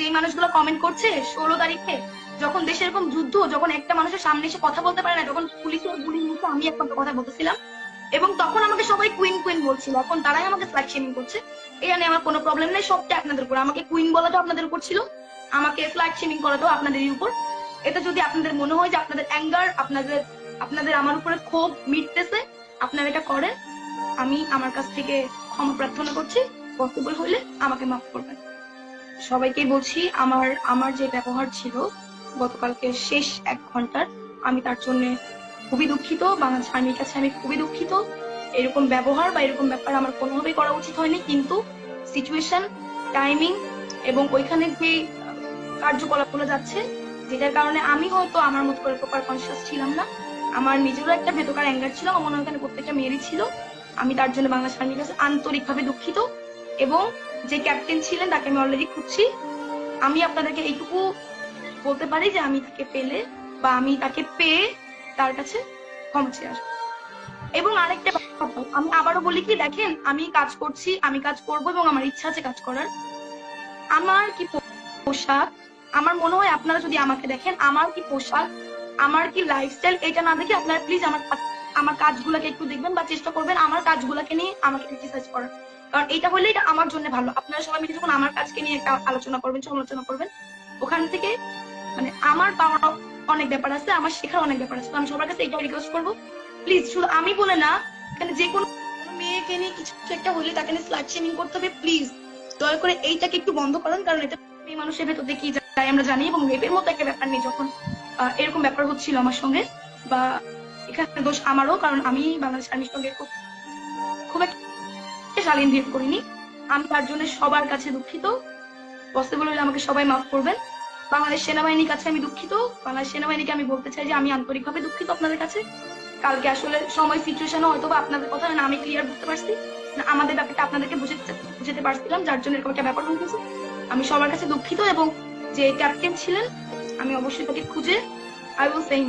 যে মানুষগুলো কমেন্ট করছে, ষোলো তারিখে যখন দেশে এরকম যুদ্ধ, যখন একটা মানুষের সামনে এসে কথা বলতে পারে না, যখন পুলিশের গুলির মুখে আমি একটা কথা বলতেছিলাম, এবং তখন আমাকে সবাই কুইন কুইন বলছিল, এখন তারাই আমাকে শেমিং করছে। এটা নিয়ে আমার কোনো প্রবলেম নেই, সবটা আপনাদের উপর। আমাকে কুইন বলাটাও আপনাদের উপর ছিল, আমাকে শেমিং করাটাও আপনাদেরই উপর। এটা যদি আপনাদের মনে হয় যে আপনাদের অ্যাঙ্গার আপনাদের আপনাদের আমার উপরে ক্ষোভ মিটতেছে, আপনারা এটা করেন। আমি আমার কাছ থেকে ক্ষমা প্রার্থনা করছি পসিবল হলে আমাকে মাফ করবেন। সবাইকে বলছি, আমার আমার যে ব্যবহার ছিল গতকালকে শেষ এক ঘণ্টার, আমি তার জন্য খুবই দুঃখিত। বাংলাদেশ আর্মির কাছে আমি খুবই দুঃখিত। এরকম ব্যবহার বা এরকম ব্যাপার আমার কোনোভাবেই করা উচিত হয়নি, কিন্তু সিচুয়েশন টাইমিং এবং ওইখানে যে কার্যকলাপগুলো যাচ্ছে, যেটার কারণে আমি হয়তো আমার মতো করে প্রপার কনসিয়াস ছিলাম না। আমার নিজেরও একটা ভেতকার অ্যাঙ্গার ছিল, আমার মনে হয় প্রত্যেকটা মেয়েরই ছিল। আমি তার জন্য বাংলাদেশ আর্মির কাছে আন্তরিকভাবে দুঃখিত। এবং যে ক্যাপ্টেন ছিলেন তাকে আমি অলরেডি খুঁজছি। আমি আপনাদেরকে এইটুকু বলতে পারি যে আমি তাকে পেলে বা আমি তাকে পেয়ে তার কাছে ক্ষমা আসব। এবং আরেকটা আমি আবারও বলি কি, দেখেন, আমি কাজ করছি, আমি কাজ করব এবং আমার ইচ্ছা আছে কাজ করার। আমার কি পোশাক? আমার মনে হয় আপনারা যদি আমাকে দেখেন, আমার কি পোশাক, আমার কি লাইফস্টাইল এটা না দেখে আপনারা প্লিজ আমার আমার কাজগুলোকে একটু দেখবেন বা চেষ্টা করবেন আমার কাজগুলোকে নিয়ে আমাকে ক্রিটিসাইজ করার। কারণ এটা হলে এটা আমার জন্য ভালো। আপনারা সবাই মিলে যখন আমার কাজকে নিয়ে একটা আলোচনা করবেন, সমালোচনা করবেন, ওখান থেকে মানে আমার পাওয়ার অনেক ব্যাপার আছে, আমার শেখার অনেক ব্যাপার আছে। তো আমি সবার কাছে এটা রিকোয়েস্ট করব। প্লিজ শুধু আমি বলে না, এখানে যে কোনো মেয়েকে নিয়ে কিছু একটা হলে তাকে নিয়ে স্লাট শেমিং করতে হবে প্লিজ দয়া করে এইটাকে একটু বন্ধ করেন, কারণ এটা মেয়ে মানুষের ভেতর দেখি যায়, আমরা জানি এবং রেপের মতো একটা ব্যাপার নেই যখন এরকম ব্যাপার হচ্ছিল আমার সঙ্গে। বা এখানে দোষ আমারও, কারণ আমি বাংলাদেশ আর্মির সঙ্গে খুব খুব একটা শালীন বিহেভ করিনি। আমি তার জন্য সবার কাছে দুঃখিত। পসিবল হলে আমাকে সবাই মাফ করবেন। বাংলাদেশ সেনাবাহিনীর কাছে আমি দুঃখিত। বাংলাদেশ সেনাবাহিনীকে আমি বলতে চাই যে, আমি আন্তরিকভাবে দুঃখিত আপনাদের কাছে। কালকে আসলে সময় সিচুয়েশন হয়তো বা আপনাদের কথা আমি ক্লিয়ার বুঝতে পারছি। আমাদের ব্যাপারটা আপনাদেরকে বুঝাতে, বুঝতে পারছিলাম, যার জন্য এরকম একটা ব্যাপার হয়ে গেছে আমি সবার কাছে দুঃখিত এবং যে ক্যাপ্টেন ছিলেন, আমি অবশ্যই তাকে খুঁজে আই উইল সেইম